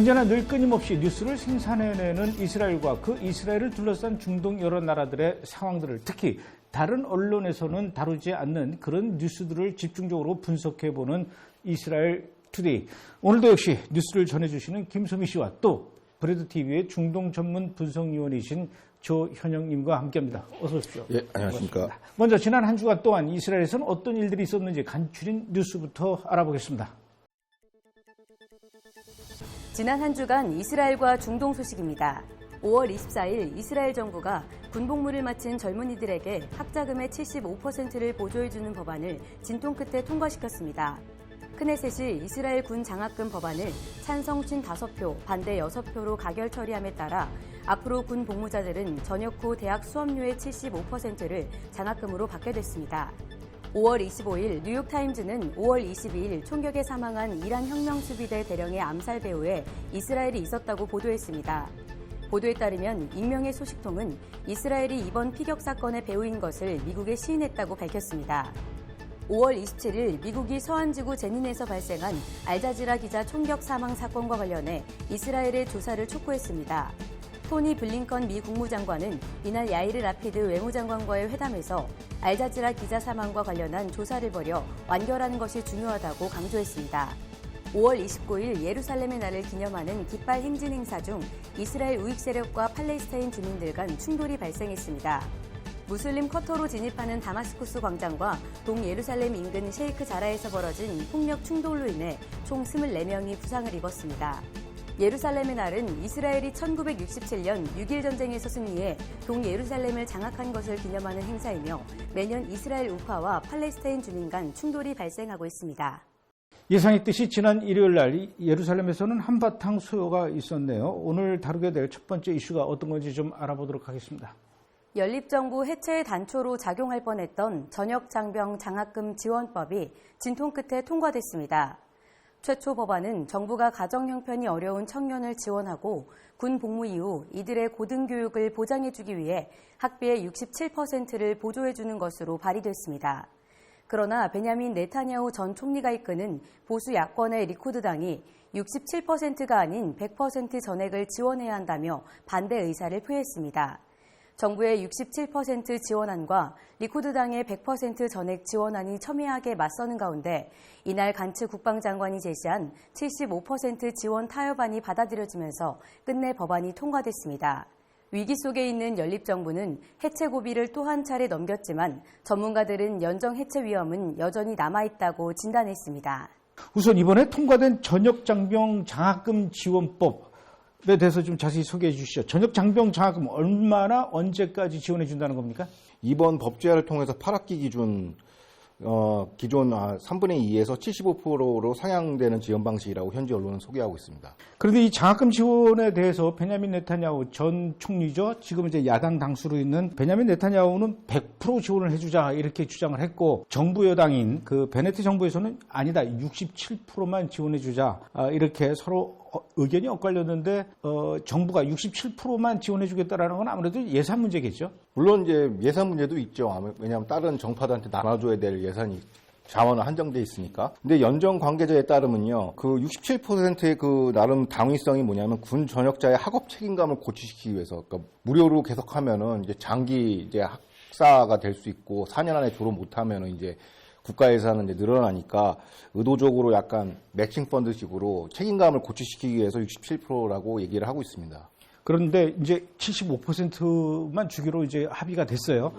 언제나 늘 끊임없이 뉴스를 생산해내는 이스라엘과 그 이스라엘을 둘러싼 중동 여러 나라들의 상황들을 특히 다른 언론에서는 다루지 않는 그런 뉴스들을 집중적으로 분석해보는 이스라엘 투데이. 오늘도 역시 뉴스를 전해주시는 김소미 씨와 또 브레드 TV의 중동 전문 분석위원이신 조현영님과 함께합니다. 어서 오십시오. 예, 안녕하십니까. 먼저 지난 한 주간 동안 이스라엘에서는 어떤 일들이 있었는지 간추린 뉴스부터 알아보겠습니다. 지난 한 주간 이스라엘과 중동 소식입니다. 5월 24일 이스라엘 정부가 군복무를 마친 젊은이들에게 학자금의 75%를 보조해주는 법안을 진통 끝에 통과시켰습니다. 크네셋이 이스라엘 군 장학금 법안을 찬성 55표, 반대 6표로 가결 처리함에 따라 앞으로 군 복무자들은 전역 후 대학 수업료의 75%를 장학금으로 받게 됐습니다. 5월 25일 뉴욕타임즈는 5월 22일 총격에 사망한 이란 혁명 수비대 대령의 암살 배후에 이스라엘이 있었다고 보도했습니다. 보도에 따르면 익명의 소식통은 이스라엘이 이번 피격 사건의 배후인 것을 미국에 시인했다고 밝혔습니다. 5월 27일 미국이 서한지구 제닌에서 발생한 알자지라 기자 총격 사망 사건과 관련해 이스라엘의 조사를 촉구했습니다. 토니 블링컨 미 국무장관은 이날 야이르 라피드 외무장관과의 회담에서 알자지라 기자 사망과 관련한 조사를 벌여 완결하는 것이 중요하다고 강조했습니다. 5월 29일 예루살렘의 날을 기념하는 깃발 행진 행사 중 이스라엘 우익 세력과 팔레스타인 주민들 간 충돌이 발생했습니다. 무슬림 쿼터로 진입하는 다마스쿠스 광장과 동예루살렘 인근 셰이크 자라에서 벌어진 폭력 충돌로 인해 총 24명이 부상을 입었습니다. 예루살렘의 날은 이스라엘이 1967년 6.1 전쟁에서 승리해 동예루살렘을 장악한 것을 기념하는 행사이며 매년 이스라엘 우파와 팔레스타인 주민 간 충돌이 발생하고 있습니다. 예상했듯이 지난 일요일 날 예루살렘에서는 한바탕 소요가 있었네요. 오늘 다루게 될 첫 번째 이슈가 어떤 건지 좀 알아보도록 하겠습니다. 연립정부 해체의 단초로 작용할 뻔했던 전역 장병 장학금 지원법이 진통 끝에 통과됐습니다. 최초 법안은 정부가 가정 형편이 어려운 청년을 지원하고 군 복무 이후 이들의 고등교육을 보장해주기 위해 학비의 67%를 보조해주는 것으로 발의됐습니다. 그러나 베냐민 네타냐후 전 총리가 이끄는 보수 야권의 리쿠드당이 67%가 아닌 100% 전액을 지원해야 한다며 반대 의사를 표했습니다. 정부의 67% 지원안과 리쿠드당의 100% 전액 지원안이 첨예하게 맞서는 가운데 이날 간츠 국방장관이 제시한 75% 지원 타협안이 받아들여지면서 끝내 법안이 통과됐습니다. 위기 속에 있는 연립정부는 해체 고비를 또 한 차례 넘겼지만 전문가들은 연정 해체 위험은 여전히 남아있다고 진단했습니다. 우선 이번에 통과된 전역 장병 장학금 지원법 에 대해서 좀 자세히 소개해 주시죠. 전역 장병 장학금 얼마나 언제까지 지원해 준다는 겁니까? 이번 법제화를 통해서 8학기 기준 어, 기존 아, 3분의 2에서 75%로 상향되는 지원 방식이라고 현지 언론은 소개하고 있습니다. 그런데 이 장학금 지원에 대해서 베냐민 네타냐후 전 총리죠. 지금 이제 야당 당수로 있는 베냐민 네타냐후는 100% 지원을 해주자 이렇게 주장을 했고 정부 여당인 그 베네트 정부에서는 아니다 67%만 지원해주자 아, 이렇게 서로 어, 의견이 엇갈렸는데 어, 정부가 67%만 지원해주겠다라는 건 아무래도 예산 문제겠죠. 물론 이제 예산 문제도 있죠. 왜냐하면 다른 정파들한테 나눠줘야 될 예산이 자원은 한정돼 있으니까. 근데 연정 관계자에 따르면요, 그 67%의 그 나름 당위성이 뭐냐면 군 전역자의 학업 책임감을 고취시키기 위해서, 그러니까 무료로 계속하면은 이제 장기 이제 학사가 될 수 있고 4년 안에 졸업 못하면은 이제 국가 예산은 이제 늘어나니까 의도적으로 약간 매칭 펀드식으로 책임감을 고취시키기 위해서 67%라고 얘기를 하고 있습니다. 그런데 이제 75%만 주기로 이제 합의가 됐어요.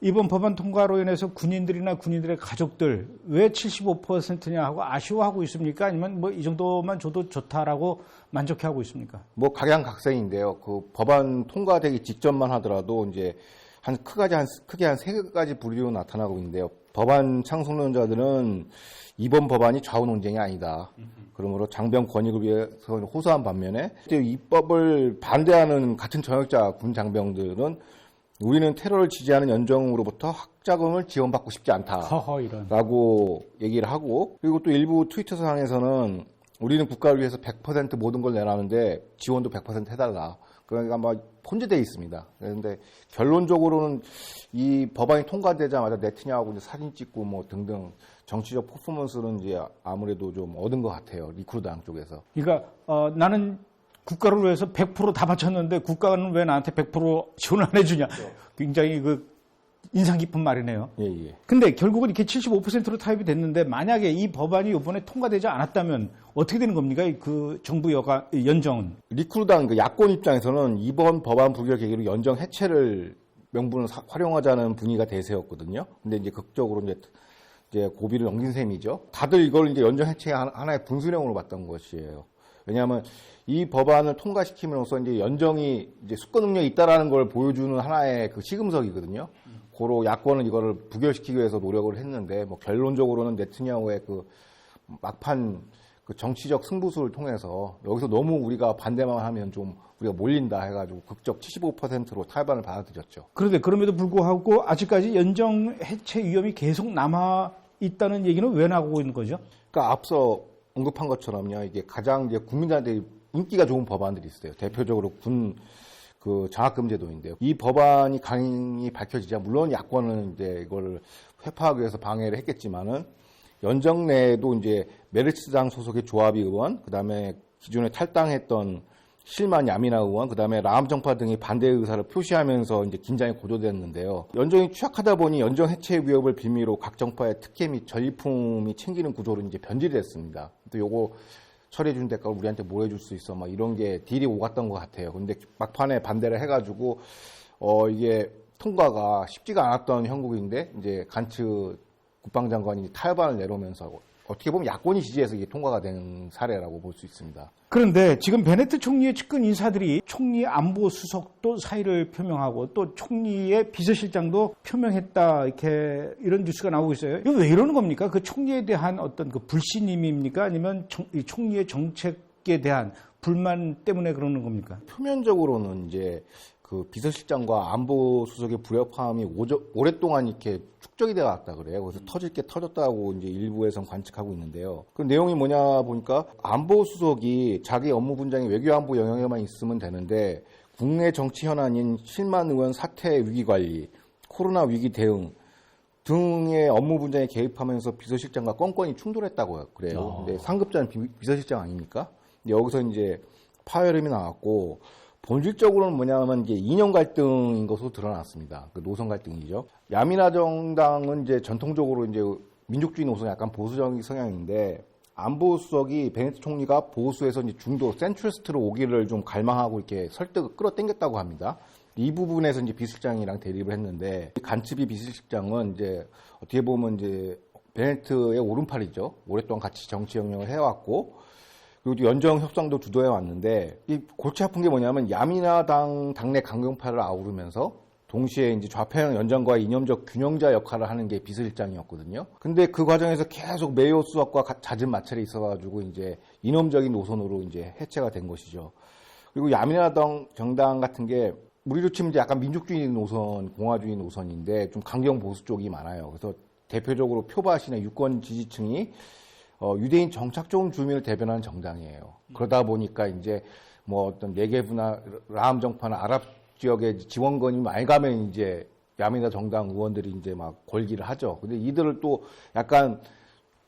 이번 법안 통과로 인해서 군인들이나 군인들의 가족들 왜 75%냐 하고 아쉬워하고 있습니까? 아니면 뭐 이 정도만 줘도 좋다라고 만족해하고 있습니까? 뭐 각양각색인데요. 그 법안 통과되기 직전만 하더라도 이제 한 크게 한 크게 한 세 가지 부류로 나타나고 있는데요. 법안 창송론자들은 이번 법안이 좌우 논쟁이 아니다. 그러므로 장병 권익을 위해서 호소한 반면에 이 법을 반대하는 같은 전역자 군 장병들은 우리는 테러를 지지하는 연정으로부터 학자금을 지원받고 싶지 않다. 허허 이런. 라고 얘기를 하고 그리고 또 일부 트위터 상에서는 우리는 국가를 위해서 100% 모든 걸 내라는데 지원도 100% 해달라. 그러니까 막 혼재되어 있습니다. 그런데 결론적으로는 이 법안이 통과되자마자 네티냐하고 이제 사진 찍고 뭐 등등 정치적 퍼포먼스는 이제 아무래도 좀 얻은 것 같아요. 리쿠르당 쪽에서. 그러니까 어, 나는 국가를 위해서 100%다 바쳤는데 국가는 왜 나한테 100% 지원을 안 해주냐. 굉장히 그 인상 깊은 말이네요. 예, 예. 근데 결국은 이렇게 75%로 타입이 됐는데 만약에 이 법안이 이번에 통과되지 않았다면 어떻게 되는 겁니까? 그 정부 여가 연정은. 리쿠르당 그 야권 입장에서는 이번 법안 부결 계기로 연정 해체를 명분을 사- 활용하자는 분위기가 대세였거든요. 근데 이제 극적으로 이제 이제 고비를 넘긴 셈이죠. 다들 이걸 이제 연정 해체 하- 하나의 분수령으로 봤던 것이에요. 왜냐하면 이 법안을 통과시킴으로써 이제 연정이 이제 수권 능력이 있다라는 걸 보여주는 하나의 그 시금석이거든요. 고로 야권은 이거를 부결시키기 위해서 노력을 했는데 뭐 결론적으로는 네트냐후의 그 막판 그 정치적 승부수를 통해서 여기서 너무 우리가 반대만 하면 좀 우리가 몰린다 해가지고 극적 75%로 탈반을 받아들였죠. 그런데 그럼에도 불구하고 아직까지 연정 해체 위험이 계속 남아 있다는 얘기는 왜 나오고 있는 거죠? 그러니까 앞서 언급한 것처럼요, 이게 가장 이제 국민들한테 인기가 좋은 법안들이 있어요. 대표적으로 군 그 장학금제도인데요. 이 법안이 강행이 밝혀지자 물론 야권은 이제 이걸 회파하기 위해서 방해를 했겠지만은 연정 내에도 이제 메르츠당 소속의 조합이 의원, 그 다음에 기존에 탈당했던 실만 야미나 의원, 그 다음에 라암 정파 등이 반대 의사를 표시하면서 이제 긴장이 고조됐는데요. 연정이 취약하다 보니 연정 해체 위협을 빌미로 각 정파의 특혜 및 전리품이 챙기는 구조로 이제 변질이 됐습니다. 또 요거 처리해준 대가를 우리한테 뭐 해줄 수 있어? 막 이런 게 딜이 오갔던 것 같아요. 근데 막판에 반대를 해가지고 어 이게 통과가 쉽지가 않았던 형국인데 이제 간츠 국방장관이 탈반을 내놓으면서 어떻게 보면 야권이 지지해서 이게 통과가 된 사례라고 볼 수 있습니다. 그런데 지금 베네트 총리의 측근 인사들이 총리 안보 수석도 사의를 표명하고 또 총리의 비서실장도 표명했다 이렇게 이런 뉴스가 나오고 있어요. 이거 왜 이러는 겁니까? 그 총리에 대한 어떤 그 불신임입니까? 아니면 총, 이 총리의 정책에 대한 불만 때문에 그러는 겁니까? 표면적으로는 이제 그 비서실장과 안보 수석의 불협화음이 오저- 오랫동안 이렇게 축적이 되어 왔다 그래요. 그래서 터질 게 터졌다고 이제 일부에선 관측하고 있는데요. 그 내용이 뭐냐 보니까 안보 수석이 자기 업무 분장이 외교 안보 영역에만 있으면 되는데 국내 정치 현안인 실만 의원 사태 위기 관리, 코로나 위기 대응 등의 업무 분장에 개입하면서 비서실장과 껌껌이 충돌했다고 그래요. 근데 상급자는 비, 비서실장 아닙니까? 여기서 이제 파열음이 나왔고 본질적으로는 뭐냐면 이제 이념 갈등인 것으로 드러났습니다. 그 노선 갈등이죠. 야미나 정당은 이제 전통적으로 이제 민족주의 노선 약간 보수적인 성향인데 안보 수석이 베네트 총리가 보수에서 이제 중도 센트리스트로 오기를 좀 갈망하고 이렇게 설득을 끌어당겼다고 합니다. 이 부분에서 이제 비실장이랑 대립을 했는데 간츠비 비실장은 이제 어떻게 보면 이제 베네트의 오른팔이죠. 오랫동안 같이 정치 영역을 해왔고 그리고 또 연정 협상도 주도해 왔는데 이 골치 아픈 게 뭐냐면 야미나당 당내 강경파를 아우르면서 동시에 이제 좌편향 연정과 이념적 균형자 역할을 하는 게 비서실장이었거든요. 근데 그 과정에서 계속 수석과 가- 잦은 마찰이 있어가지고 이제 이념적인 노선으로 이제 해체가 된 것이죠. 그리고 야미나당 정당 같은 게 우리로 치면 이제 약간 민족주의 노선, 공화주의 노선인데 좀 강경 보수 쪽이 많아요. 그래서 대표적으로 표밭이나 유권 지지층이 어, 유대인 정착종 주민을 대변하는 정당이에요. 그러다 보니까 이제 뭐 어떤 네게브나 라함 정파나 아랍 지역에 지원권이 많이 가면 이제 야미나 정당 의원들이 이제 막 걸기를 하죠. 근데 이들을 또 약간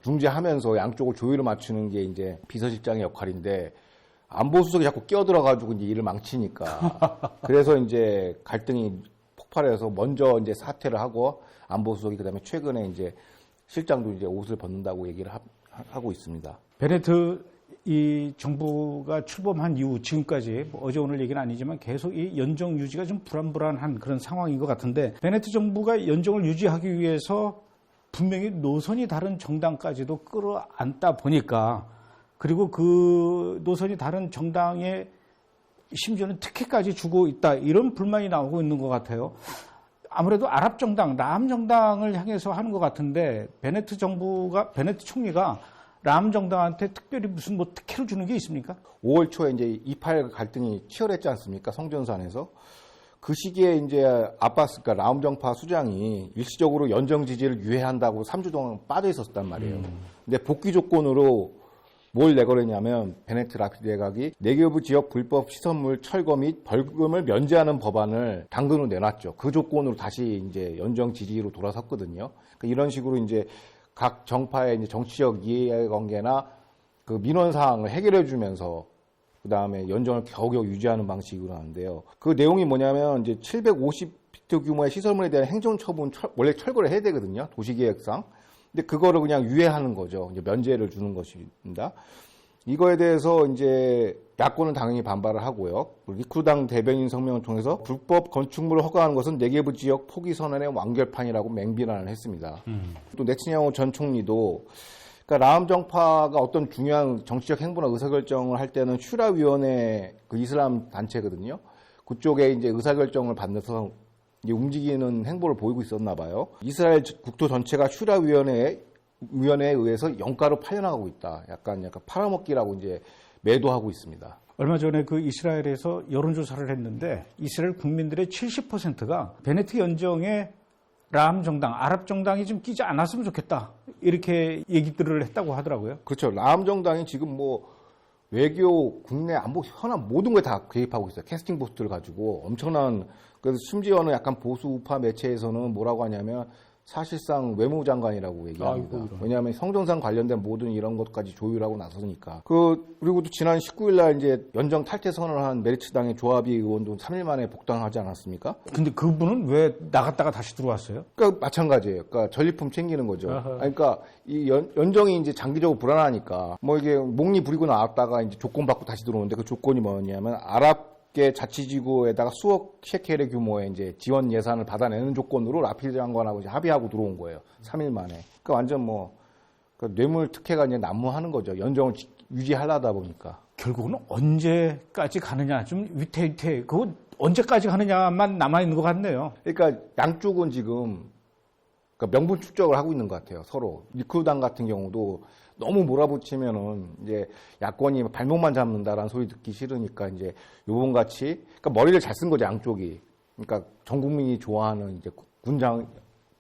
중재하면서 양쪽을 조율을 맞추는 게 이제 비서실장의 역할인데 안보 수석이 자꾸 끼어들어가지고 이제 일을 망치니까 그래서 이제 갈등이 폭발해서 먼저 이제 사퇴를 하고 안보 수석이 그다음에 최근에 이제 실장도 이제 옷을 벗는다고 얘기를 하, 고 있습니다. 베네트 이 정부가 출범한 이후 지금까지 뭐 어제 오늘 얘기는 아니지만 계속 이 연정 유지가 좀 불안불안한 그런 상황인 것 같은데 베네트 정부가 연정을 유지하기 위해서 분명히 노선이 다른 정당까지도 끌어안다 보니까 그리고 그 노선이 다른 정당에 심지어는 특혜까지 주고 있다 이런 불만이 나오고 있는 것 같아요. 아무래도 아랍 정당, 람 정당을 향해서 하는 것 같은데 베네트 정부가 베네트 총리가 람 정당한테 특별히 무슨 뭐 특혜를 주는 게 있습니까? 5월 초에 이제 이팔 갈등이 치열했지 않습니까? 성전산에서. 그 시기에 이제 아바스, 그러니까 라움 정파 수장이 일시적으로 연정 지지를 유예한다고 3주 동안 빠져 있었단 말이에요. 근데 복귀 조건으로 뭘 내걸었냐면 베네트 라피드 대각이 내교부 지역 불법 시설물 철거 및 벌금을 면제하는 법안을 당근으로 내놨죠. 그 조건으로 다시 이제 연정 지지로 돌아섰거든요. 그러니까 이런 식으로 이제 각 정파의 이제 정치적 이해관계나 그 민원 사항을 해결해 주면서 그 다음에 연정을 겨우겨우 유지하는 방식으로 하는데요. 그 내용이 뭐냐면 이제 750피트 규모의 시설물에 대한 행정처분 철- 원래 철거를 해야 되거든요. 도시계획상. 근데 그거를 그냥 유예하는 거죠. 이제 면제를 주는 것입니다. 이거에 대해서 이제 야권은 당연히 반발을 하고요. 리쿠당 대변인 성명을 통해서 불법 건축물을 허가하는 것은 네게부 지역 포기 선언의 완결판이라고 맹비난을 했습니다. 또 네트냐후 전 총리도 그러니까 라암 정파가 어떤 중요한 정치적 행보나 의사결정을 할 때는 슈라 위원회 그 이슬람 단체거든요. 그쪽에 이제 의사결정을 이제 움직이는 행보를 보이고 있었나 봐요. 이스라엘 국토 전체가 슈라 위원회 위원회에 의해서 영가로 팔려나가고 있다. 약간 약간 팔아먹기라고 이제 매도하고 있습니다. 얼마 전에 그 이스라엘에서 여론조사를 했는데 이스라엘 국민들의 70%가 베네트 연정에 람 정당, 아랍 정당이 좀 끼지 않았으면 좋겠다. 이렇게 얘기들을 했다고 하더라고요. 그렇죠. 라암 정당이 지금 뭐 외교, 국내 안보 현안 모든 걸 다 개입하고 있어요. 캐스팅 보트를 가지고 엄청난 그래서 심지어는 약간 보수 우파 매체에서는 뭐라고 하냐면 사실상 외무장관이라고 얘기합니다. 아이고. 왜냐하면 성정상 관련된 모든 이런 것까지 조율하고 나서니까. 그 그리고 또 지난 19일 날 이제 연정 탈퇴 선언을 한 메리츠당의 조합이 의원도 3일 만에 복당하지 않았습니까? 근데 그분은 왜 나갔다가 다시 들어왔어요? 그러니까 마찬가지예요. 그러니까 전리품 챙기는 거죠. 아하. 그러니까 이 연, 연정이 이제 장기적으로 불안하니까 뭐 이게 목리 부리고 나왔다가 이제 조건 받고 다시 들어오는데 그 조건이 뭐냐면 아랍 계 자치지구에다가 수억 셰켈의 규모의 이제 지원 예산을 받아내는 조건으로 라피드 장관하고 이제 합의하고 들어온 거예요. 3일 만에. 그러니까 완전 뭐 그러니까 뇌물 특혜가 이제 난무하는 거죠. 연정을 지- 유지하려다 보니까. 결국은 언제까지 가느냐, 좀 위태위태, 그거 언제까지 가느냐만 남아있는 것 같네요. 그러니까 양쪽은 지금 그러니까 명분 축적을 하고 있는 것 같아요. 서로 리쿠당 같은 경우도 너무 몰아붙이면은 이제 야권이 발목만 잡는다라는 소리 듣기 싫으니까 이제 요번 같이 그러니까 머리를 잘 쓴 거죠 양쪽이. 그러니까 전 국민이 좋아하는 이제 군장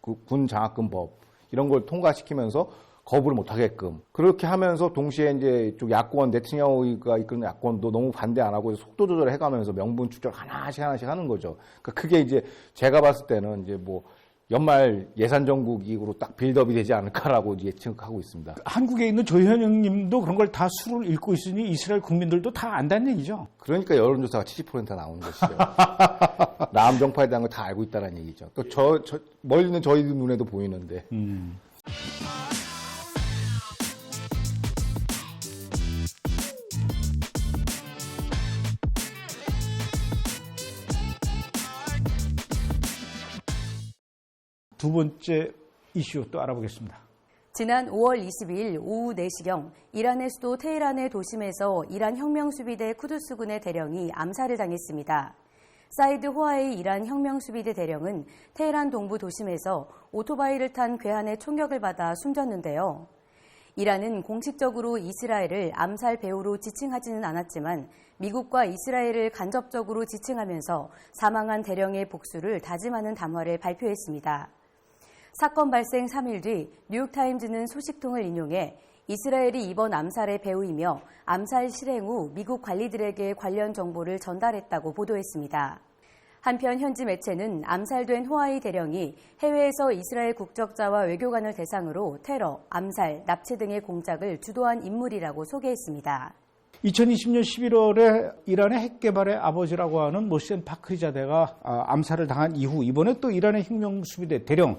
그군 장학금법 이런 걸 통과시키면서 거부를 못 하게끔 그렇게 하면서 동시에 이제 쪽 야권 네트냐후가 이끄는 야권도 너무 반대 안 하고 속도 조절을 해가면서 명분 축적 하나씩 하나씩 하는 거죠. 그러니까 그게 이제 제가 봤을 때는 이제 뭐 연말 예산 정국으로 딱 빌드업이 되지 않을까라고 예측하고 있습니다. 한국에 있는 조현영 님도 그런 걸 다 수를 읽고 있으니 이스라엘 국민들도 다 안다는 얘기죠. 그러니까 여론조사가 70%나 나오는 것이죠. 남 정파에 대한 걸 다 알고 있다는 얘기죠. 또 저, 저 멀리 있는 저희 눈에도 보이는데. 두 번째 이슈 또 알아보겠습니다. 지난 5월 22일 오후 4시경 이란의 수도 테헤란의 도심에서 이란 혁명수비대 쿠두스군의 대령이 암살을 당했습니다. 사이드 호아이 이란 혁명수비대 대령은 테헤란 동부 도심에서 오토바이를 탄 괴한의 총격을 받아 숨졌는데요. 이란은 공식적으로 이스라엘을 암살 배후로 지칭하지는 않았지만 미국과 이스라엘을 간접적으로 지칭하면서 사망한 대령의 복수를 다짐하는 담화를 발표했습니다. 사건 발생 3일 뒤 뉴욕타임즈는 소식통을 인용해 이스라엘이 이번 암살의 배후이며 암살 실행 후 미국 관리들에게 관련 정보를 전달했다고 보도했습니다. 한편 현지 매체는 암살된 호아이 대령이 해외에서 이스라엘 국적자와 외교관을 대상으로 테러, 암살, 납치 등의 공작을 주도한 인물이라고 소개했습니다. 2020년 11월에 이란의 핵 개발의 아버지라고 하는 모센 파크리자대가 아, 암살을 당한 이후 이번에 또 이란의 혁명수비대 대령 아,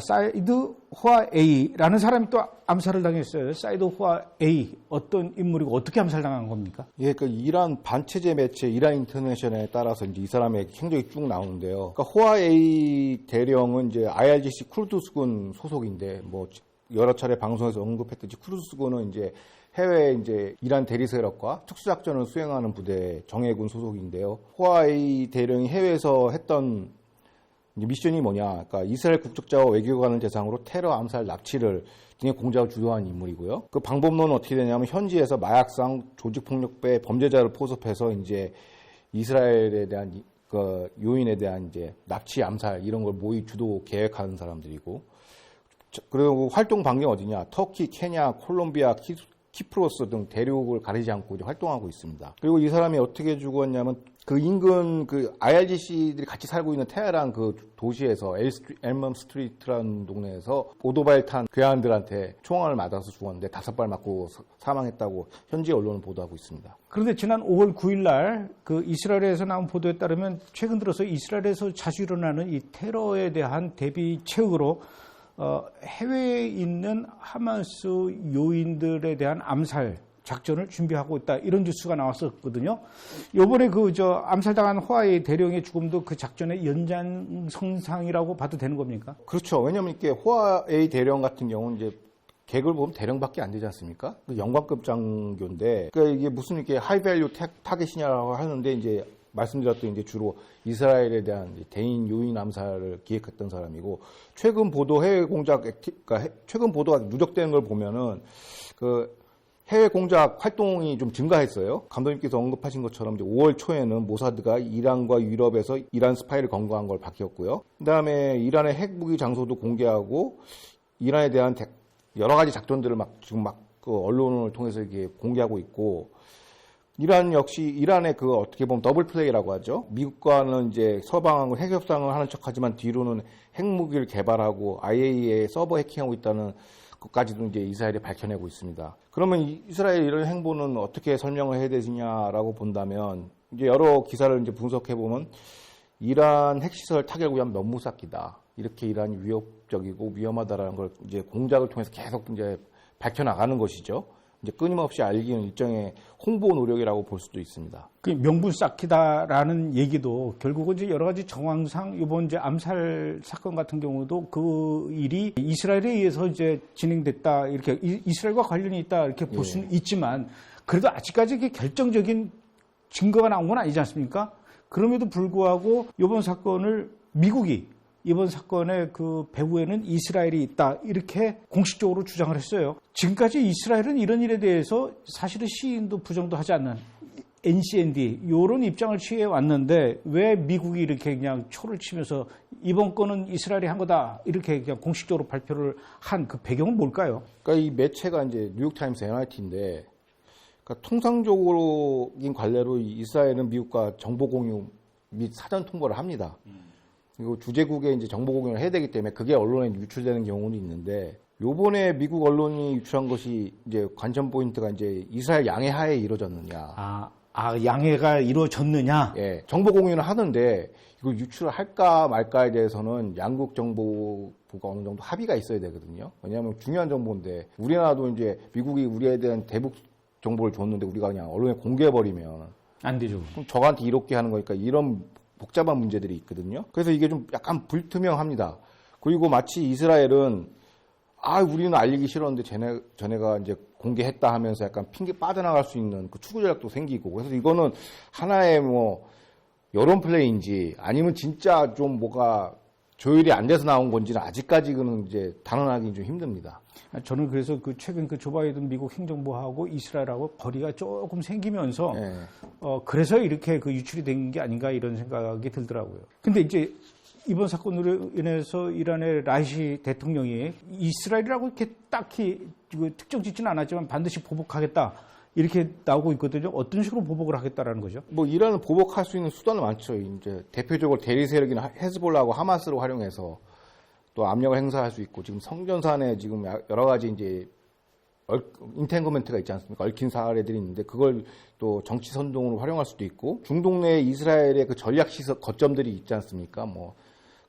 사이드 호아에이라는 사람이 또 암살을 당했어요. 사이드 호아에이 어떤 인물이고 어떻게 암살당한 겁니까? 예, 그 이란 반체제 매체 이란 인터내셔널에 따라서 이제 이 사람의 행적이 쭉 나오는데요. 그러니까 호아에이 대령은 이제 IRGC 쿠르드스군 소속인데 뭐 여러 차례 방송에서 언급했듯이 쿠르드스군은 이제 해외 이제 이란 대리 세력과 특수작전을 수행하는 부대 정예군 소속인데요. 호아에이 대령이 해외에서 했던 미션이 뭐냐? 그러니까 이스라엘 국적자와 외교관을 대상으로 테러, 암살, 납치를 등의 공작을 주도한 인물이고요. 그 방법론은 어떻게 되냐면 현지에서 마약상, 조직폭력배, 범죄자를 포섭해서 이제 이스라엘에 대한 이- 그 요인에 대한 이제 납치, 암살 이런 걸 모의 주도 계획하는 사람들이고 저- 그리고 활동 반경 어디냐? 터키, 케냐, 콜롬비아, 키- 키프로스 등 대륙을 가리지 않고 이제 활동하고 있습니다. 그리고 이 사람이 어떻게 죽었냐면 그 인근 그 IRGC들이 같이 살고 있는 테헤란 그 도시에서 엘 스트리, 엘멈 스트리트라는 동네에서 오토바이 탄 괴한들한테 총알을 맞아서 죽었는데 다섯 발 맞고 사- 사망했다고 현지 언론은 보도하고 있습니다. 그런데 지난 5월 9일 날 그 이스라엘에서 나온 보도에 따르면 최근 들어서 이스라엘에서 자주 일어나는 이 테러에 대한 대비책으로 어, 해외에 있는 하마스 요인들에 대한 암살 작전을 준비하고 있다 이런 뉴스가 나왔었거든요. 요번에 그 저 암살당한 호아이 대령의 죽음도 그 작전의 연장성상이라고 봐도 되는 겁니까? 그렇죠. 왜냐하면 이게 호아에이 대령 같은 경우는 이제 계급을 보면 대령밖에 안 되지 않습니까? 그 영관급 장교인데, 그러니까 이게 무슨 이렇게 하이밸류 타겟이냐라고 하는데 이제 말씀드렸던 이제 주로 이스라엘에 대한 대인 요인 암살을 기획했던 사람이고 최근 보도 해외 공작 그러니까 해- 최근 보도가 누적되는 걸 보면은 그 해외 공작 활동이 좀 증가했어요. 감독님께서 언급하신 것처럼 이제 5월 초에는 모사드가 이란과 유럽에서 이란 스파이를 검거한 걸 밝혔고요. 그 다음에 이란의 핵무기 장소도 공개하고 이란에 대한 대- 여러 가지 작전들을 막 지금 막 그 언론을 통해서 이게 공개하고 있고 이란 역시 이란의 그 어떻게 보면 더블 플레이라고 하죠. 미국과는 이제 서방하고 핵 협상을 하는 척하지만 뒤로는 핵무기를 개발하고 IAEA 서버 해킹하고 있다는 것까지도 이제 이스라엘이 밝혀내고 있습니다. 그러면 이- 이스라엘 이런 행보는 어떻게 설명을 해야 되느냐라고 본다면 이제 여러 기사를 이제 분석해 보면 이란 핵시설 타격을 위한 면무 쌓기다. 이렇게 이란이 위협적이고 위험하다라는 걸 이제 공작을 통해서 계속 이제 밝혀나가는 것이죠. 이제 끊임없이 알기는 일정의 홍보 노력이라고 볼 수도 있습니다. 그 명분 쌓기다라는 얘기도 결국은 이제 여러 가지 정황상 이번 이제 암살 사건 같은 경우도 그 일이 이스라엘에 의해서 이제 진행됐다 이렇게 이- 이스라엘과 관련이 있다 이렇게 볼 수는 있지만 그래도 아직까지 이게 결정적인 증거가 나온 건 아니지 않습니까? 그럼에도 불구하고 이번 사건을 미국이 이번 사건의 그 배후에는 이스라엘이 있다 이렇게 공식적으로 주장을 했어요. 지금까지 이스라엘은 이런 일에 대해서 사실은 시인도 부정도 하지 않는 NCND 이런 입장을 취해 왔는데 왜 미국이 이렇게 그냥 초를 치면서 이번 건은 이스라엘이 한 거다 이렇게 그냥 공식적으로 발표를 한 그 배경은 뭘까요? 그러니까 이 매체가 이제 뉴욕타임스 NYT인데, 그러니까 통상적으로인 관례로 이 이스라엘은 미국과 정보 공유 및 사전 통보를 합니다. 그 리고 주재국에 이제 정보 공유를 해야 되기 때문에 그게 언론에 유출되는 경우는 있는데, 요번에 미국 언론이 유출한 것이 이제 관전 포인트가 이제 이스라엘 양해 하에 이루어졌느냐. 아, 아 양해가 이루어졌느냐? 예, 정보 공유는 하는데 이걸 유출을 할까 말까에 대해서는 양국 정보부가 어느 정도 합의가 있어야 되거든요. 왜냐하면 중요한 정보인데 우리나라도 이제 미국이 우리에 대한 대북 정보를 줬는데 우리가 그냥 언론에 공개해버리면 안 되죠. 그럼 저한테 이렇게 하는 거니까 이런 복잡한 문제들이 있거든요. 그래서 이게 좀 약간 불투명합니다. 그리고 마치 이스라엘은 아 우리는 알리기 싫었는데 쟤네 쟤네가 이제 공개했다 하면서 약간 핑계 빠져나갈 수 있는 그 추구 전략도 생기고 그래서 이거는 하나의 뭐 여론 플레이인지 아니면 진짜 좀 뭐가 조율이 안 돼서 나온 건지는 아직까지는 이제 단언하기 좀 힘듭니다. 저는 그래서 그 최근 그 조 바이든 미국 행정부하고 이스라엘하고 거리가 조금 생기면서 예. 어, 그래서 이렇게 그 유출이 된 게 아닌가 이런 생각이 들더라고요. 근데 이제 이번 사건으로 인해서 이란의 라이시 대통령이 이스라엘이라고 이렇게 딱히 그 특정 짓지는 않았지만 반드시 보복하겠다 이렇게 나오고 있거든요. 어떤 식으로 보복을 하겠다라는 거죠? 뭐 이란을 보복할 수 있는 수단은 많죠. 이제 대표적으로 대리 세력이나 헤즈볼라하고 하마스를 활용해서 또 압력을 행사할 수 있고 지금 성전산에 지금 여러 가지 이제 얼- 인텐거멘트가 있지 않습니까? 얽힌 사례들이 있는데 그걸 또 정치 선동으로 활용할 수도 있고 중동 내 이스라엘의 그 전략 시설 거점들이 있지 않습니까? 뭐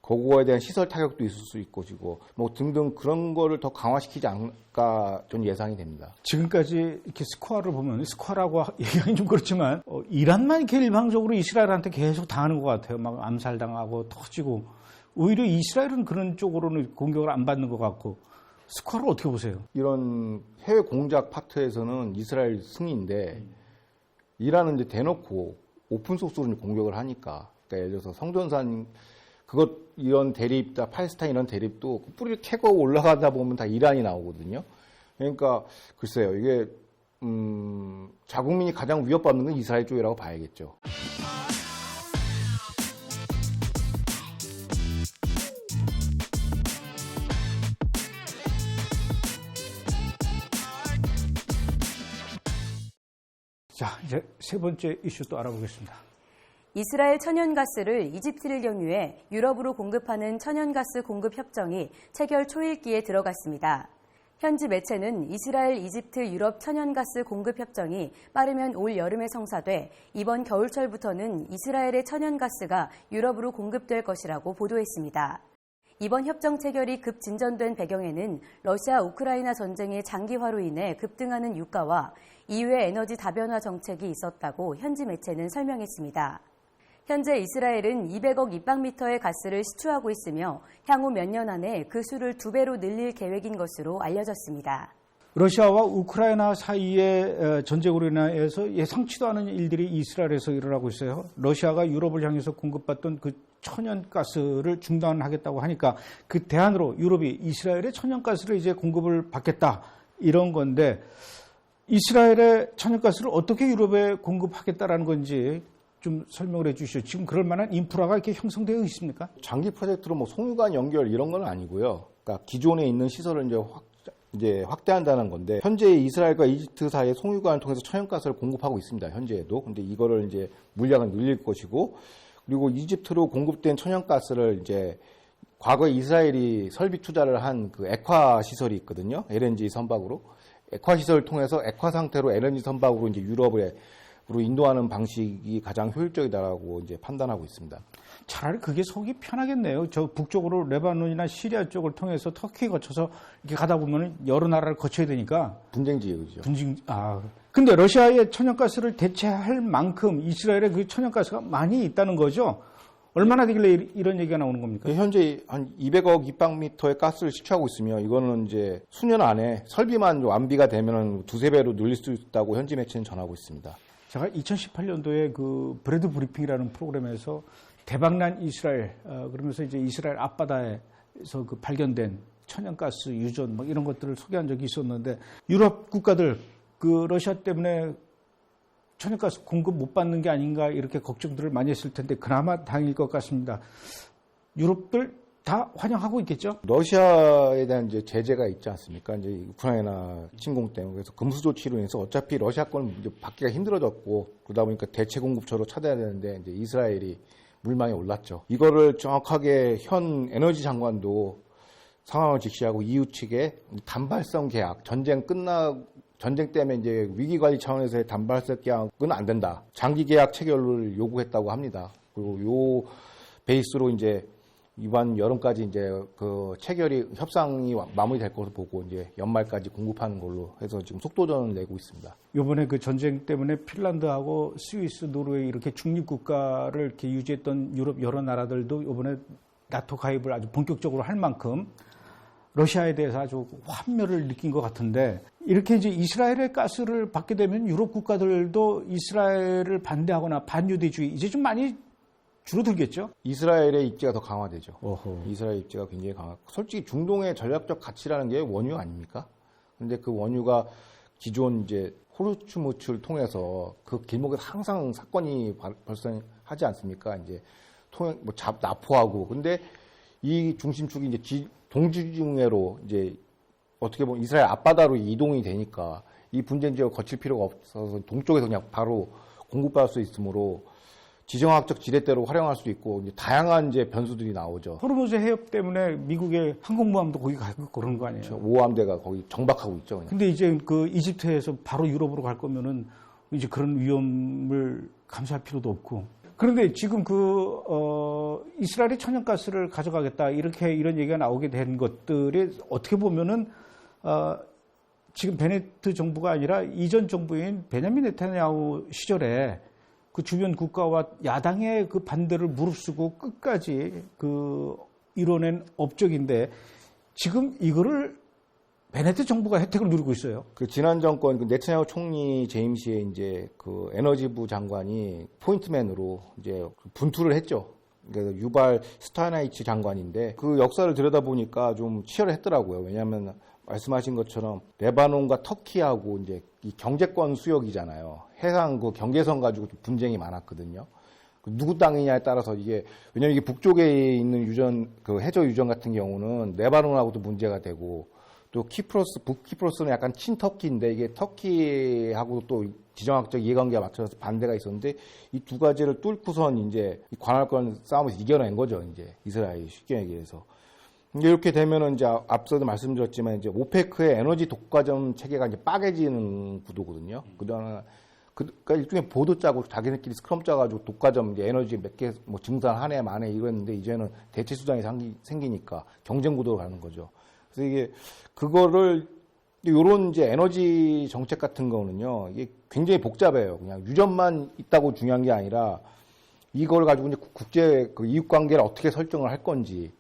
그거에 대한 시설 타격도 있을 수 있고 지고 뭐 등등 그런 거를 더 강화시키지 않을까 저는 예상이 됩니다. 지금까지 이렇게 스코어를 보면 스코어라고 얘기하기 좀 그렇지만 어, 이란만 이렇게 일방적으로 이스라엘한테 계속 당하는 것 같아요. 막 암살당하고 터지고 오히려 이스라엘은 그런 쪽으로는 공격을 안 받는 것 같고 스코어를 어떻게 보세요? 이런 해외 공작 파트에서는 이스라엘 승리인데 이란은 이제 대놓고 오픈 소스로 공격을 하니까 그러니까 예를 들어서 성전산 그것 이런 대립, 다 팔레스타인 이런 대립도 그 뿌리를 캐고 올라가다 보면 다 이란이 나오거든요. 그러니까 글쎄요 이게 음, 자국민이 가장 위협받는 건 이스라엘 쪽이라고 봐야겠죠. 이제 세 번째 이슈 또 알아보겠습니다. 이스라엘 천연가스를 이집트를 경유해 유럽으로 공급하는 천연가스 공급 협정이 체결 초일기에 들어갔습니다. 현지 매체는 이스라엘, 이집트, 유럽 천연가스 공급 협정이 빠르면 올 여름에 성사돼 이번 겨울철부터는 이스라엘의 천연가스가 유럽으로 공급될 것이라고 보도했습니다. 이번 협정 체결이 급 진전된 배경에는 러시아 우크라이나 전쟁의 장기화로 인해 급등하는 유가와 이후의 에너지 다변화 정책이 있었다고 현지 매체는 설명했습니다. 현재 이스라엘은 200억 입방미터의 가스를 시추하고 있으며 향후 몇 년 안에 그 수를 두 배로 늘릴 계획인 것으로 알려졌습니다. 러시아와 우크라이나 사이의 어, 전쟁으로 인해서 예상치도 않은 일들이 이스라엘에서 일어나고 있어요. 러시아가 유럽을 향해서 공급받던 그 천연가스를 중단하겠다고 하니까 그 대안으로 유럽이 이스라엘의 천연가스를 이제 공급을 받겠다 이런 건데 이스라엘의 천연가스를 어떻게 유럽에 공급하겠다라는 건지 좀 설명을 해 주시죠. 지금 그럴 만한 인프라가 이렇게 형성되어 있습니까? 장기 프로젝트로 뭐 송유관 연결 이런 건 아니고요. 그러니까 기존에 있는 시설을 이제 확 이제 확대한다는 건데 현재 이스라엘과 이집트 사이에 송유관을 통해서 천연가스를 공급하고 있습니다. 현재에도. 근데 이거를 이제 물량을 늘릴 것이고 그리고 이집트로 공급된 천연가스를 이제 과거에 이스라엘이 설비 투자를 한 그 액화 시설이 있거든요. LNG 선박으로 액화 시설을 통해서 액화 상태로 LNG 선박으로 이제 유럽에 으로 인도하는 방식이 가장 효율적이다라고 이제 판단하고 있습니다. 차라리 그게 속이 편하겠네요. 저 북쪽으로 레바논이나 시리아 쪽을 통해서 터키 거쳐서 이렇게 가다 보면 여러 나라를 거쳐야 되니까 분쟁 지역이죠. 분징 아 근데 러시아의 천연가스를 대체할 만큼 이스라엘의 그 천연가스가 많이 있다는 거죠. 얼마나 되길래 이- 이런 얘기가 나오는 겁니까? 현재 한 200억 입방미터의 가스를 시추하고 있으며 이거는 이제 수년 안에 설비만 완비가 되면 두세 배로 늘릴 수 있다고 현지 매체는 전하고 있습니다. 제가 2018년도에 그 브레드 브리핑이라는 프로그램에서 대박난 이스라엘 어, 그러면서 이제 이스라엘 앞바다에서 그 발견된 천연가스 유전 뭐 이런 것들을 소개한 적이 있었는데 유럽 국가들 그 러시아 때문에 천연가스 공급 못 받는 게 아닌가 이렇게 걱정들을 많이 했을 텐데 그나마 다행일 것 같습니다. 유럽들 다 환영하고 있겠죠? 러시아에 대한 이제 제재가 있지 않습니까? 이제 우크라이나 침공 때문에 그래서 금수 조치로 인해서 어차피 러시아 건 이제 받기가 힘들어졌고 그러다 보니까 대체 공급처로 찾아야 되는데 이제 이스라엘이 물망에 올랐죠. 이거를 정확하게 현 에너지 장관도 상황을 직시하고 EU 측에 단발성 계약, 전쟁 끝나 전쟁 때문에 이제 위기 관리 차원에서의 단발성 계약은 안 된다. 장기 계약 체결을 요구했다고 합니다. 그리고 요 베이스로 이제 이번 여름까지 이제 그 체결이 협상이 와- 마무리될 것으로 보고 이제 연말까지 공급하는 걸로 해서 지금 속도전을 내고 있습니다. 이번에 그 전쟁 때문에 핀란드하고 스위스, 노르웨이 이렇게 중립 국가를 이렇게 유지했던 유럽 여러 나라들도 이번에 나토 가입을 아주 본격적으로 할 만큼 러시아에 대해서 아주 환멸을 느낀 것 같은데 이렇게 이제 이스라엘의 가스를 받게 되면 유럽 국가들도 이스라엘을 반대하거나 반유대주의 이제 좀 많이 줄어들겠죠? 이스라엘의 입지가 더 강화되죠. 어허. 이스라엘 입지가 굉장히 강하. 솔직히 중동의 전략적 가치라는 게 원유 아닙니까? 근데 그 원유가 기존 이제 호르츠무츠를 통해서 그 길목에 항상 사건이 발- 발생하지 않습니까? 이제 통, 뭐 잡, 납포하고. 근데 이 중심축이 이제 지- 동지중해로 이제 어떻게 보면 이스라엘 앞바다로 이동이 되니까 이 분쟁 지역을 거칠 필요가 없어서 동쪽에서 그냥 바로 공급받을 수 있으므로 지정학적 지렛대로 활용할 수 있고 이제 다양한 이제 변수들이 나오죠. 호르무즈 해협 때문에 미국의 항공모함도 거기 가고 그런 거 아니에요? 오함대가 거기 정박하고 있죠. 그냥. 근데 이제 그 이집트에서 바로 유럽으로 갈 거면은 이제 그런 위험을 감수할 필요도 없고. 그런데 지금 그, 어, 이스라엘이 천연가스를 가져가겠다. 이렇게 이런 얘기가 나오게 된 것들이 어떻게 보면은, 어, 지금 베네트 정부가 아니라 이전 정부인 베냐민 네타냐후 시절에 그 주변 국가와 야당의 그 반대를 무릅쓰고 끝까지 그 이뤄낸 업적인데 지금 이거를 베네트 정부가 혜택을 누리고 있어요. 그 지난 정권 그 네타냐후 총리 제임스의 이제 그 에너지부 장관이 포인트맨으로 이제 분투를 했죠. 그래서 유발 스타나이치 장관인데 그 역사를 들여다보니까 좀 치열했더라고요. 왜냐하면 말씀하신 것처럼 레바논과 터키하고 이제 이 경제권 수역이잖아요. 해상 그 경계선 가지고 좀 분쟁이 많았거든요. 그 누구 땅이냐에 따라서 이게 왜냐면 이게 북쪽에 있는 유전 그 해저 유전 같은 경우는 레바논하고도 문제가 되고 또 키프로스, 북키프로스는 약간 친터키인데 이게 터키하고 또 지정학적 이해관계가 맞춰서 반대가 있었는데 이 두 가지를 뚫고선 이제 이 관할권 싸움에서 이겨낸 거죠. 이제 이스라엘이 쉽게 얘기해서. 이렇게 되면은 이제 앞서도 말씀드렸지만 이제 오페크의 에너지 독과점 체계가 이제 빠개지는 구도거든요. 그다음에 그, 그러니까 일종의 보도 짜고 자기네끼리 스크럼 짜가지고 독과점 이제 에너지 몇 개 뭐 증산 한 해 만에 이랬는데 이제는 대체 수장이 생기, 생기니까 경쟁 구도로 가는 거죠. 그래서 이게 그거를 요런 이제 에너지 정책 같은 거는요 이게 굉장히 복잡해요. 그냥 유전만 있다고 중요한 게 아니라 이걸 가지고 이제 국제 그 이웃 관계를 어떻게 설정을 할 건지 그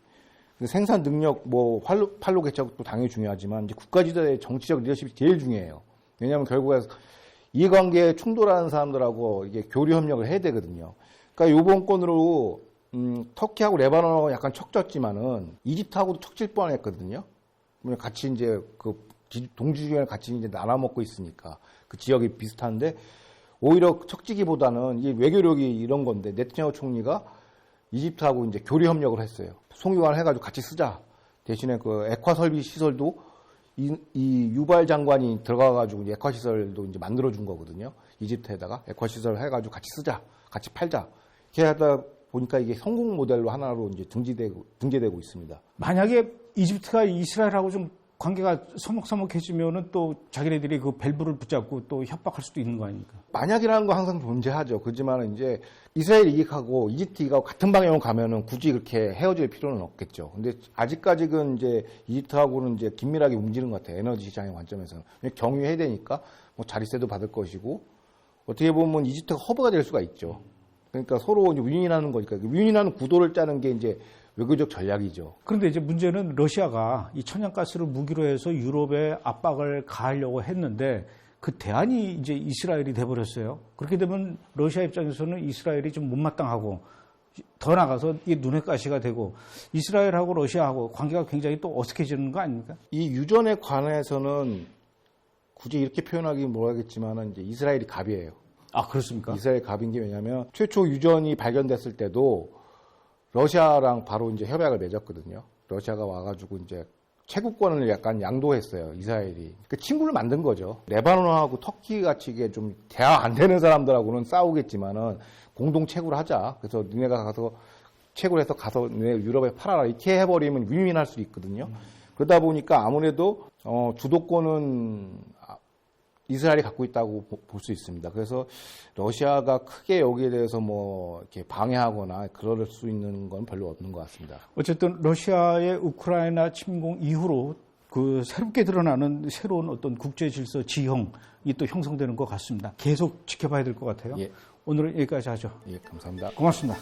생산 능력, 뭐 팔로, 팔로 개척도 당연히 중요하지만 이제 국가 지도의 정치적 리더십이 제일 중요해요. 왜냐하면 결국에 이해관계에 충돌하는 사람들하고 이게 교류 협력을 해야 되거든요. 그러니까 요번 건으로 음, 터키하고 레바논하고 약간 척졌지만은 이집트하고도 척질 뻔했거든요. 같이 이제 그 지- 동지중에 같이 이제 나눠 먹고 있으니까 그 지역이 비슷한데 오히려 척지기보다는 이 외교력이 이런 건데 네트냐후 총리가 이집트하고 이제 교류 협력을 했어요. 송유관을 해가지고 같이 쓰자. 대신에 그 액화 설비 시설도 이, 이 유발 장관이 들어가가지고 액화 시설도 이제 만들어준 거거든요. 이집트에다가 액화 시설 해가지고 같이 쓰자, 같이 팔자. 이렇게 하다 보니까 이게 성공 모델로 하나로 이제 등지되고 등재되고 있습니다. 만약에 이집트가 이스라엘하고 좀 관계가 서먹서먹해지면은 또 자기네들이 그 밸브를 붙잡고 또 협박할 수도 있는 거 아닙니까? 만약이라는 거 항상 존재하죠. 그렇지만 이제 이스라엘 이익하고 이집트 이익하고 같은 방향으로 가면은 굳이 그렇게 헤어질 필요는 없겠죠. 근데 아직까지는 이제 이집트하고는 이제 긴밀하게 움직이는 것 같아요. 에너지 시장의 관점에서는. 경유해야 되니까 뭐 자리세도 받을 것이고 어떻게 보면 이집트가 허브가 될 수가 있죠. 그러니까 서로 윈윈하는 거니까 그 윈윈하는 구도를 짜는 게 이제 외교적 전략이죠. 그런데 이제 문제는 러시아가 이 천연가스를 무기로 해서 유럽에 압박을 가하려고 했는데 그 대안이 이제 이스라엘이 돼버렸어요. 그렇게 되면 러시아 입장에서는 이스라엘이 좀 못마땅하고 더 나가서 이게 눈의 가시가 되고 이스라엘하고 러시아하고 관계가 굉장히 또 어색해지는 거 아닙니까? 이 유전에 관해서는 굳이 이렇게 표현하기 뭐하겠지만은 이제 이스라엘이 갑이에요. 아 그렇습니까? 이스라엘 갑인 게 왜냐면 최초 유전이 발견됐을 때도 러시아랑 바로 이제 협약을 맺었거든요. 러시아가 와가지고 이제 채국권을 약간 양도했어요. 이스라엘이. 그 친구를 만든 거죠. 레바논하고 터키 같이 이게 좀 대화 안 되는 사람들하고는 싸우겠지만은 공동 채굴을 하자. 그래서 니네가 가서 채굴 해서 가서 니네 유럽에 팔아라. 이렇게 해버리면 윈윈할 수 있거든요. 그러다 보니까 아무래도 어, 주도권은 이스라엘이 갖고 있다고 볼 수 있습니다. 그래서 러시아가 크게 여기에 대해서 뭐 이렇게 방해하거나 그럴 수 있는 건 별로 없는 것 같습니다. 어쨌든 러시아의 우크라이나 침공 이후로 그 새롭게 드러나는 새로운 어떤 국제 질서 지형이 또 형성되는 것 같습니다. 계속 지켜봐야 될 것 같아요. 예. 오늘은 여기까지 하죠. 예, 감사합니다. 고맙습니다.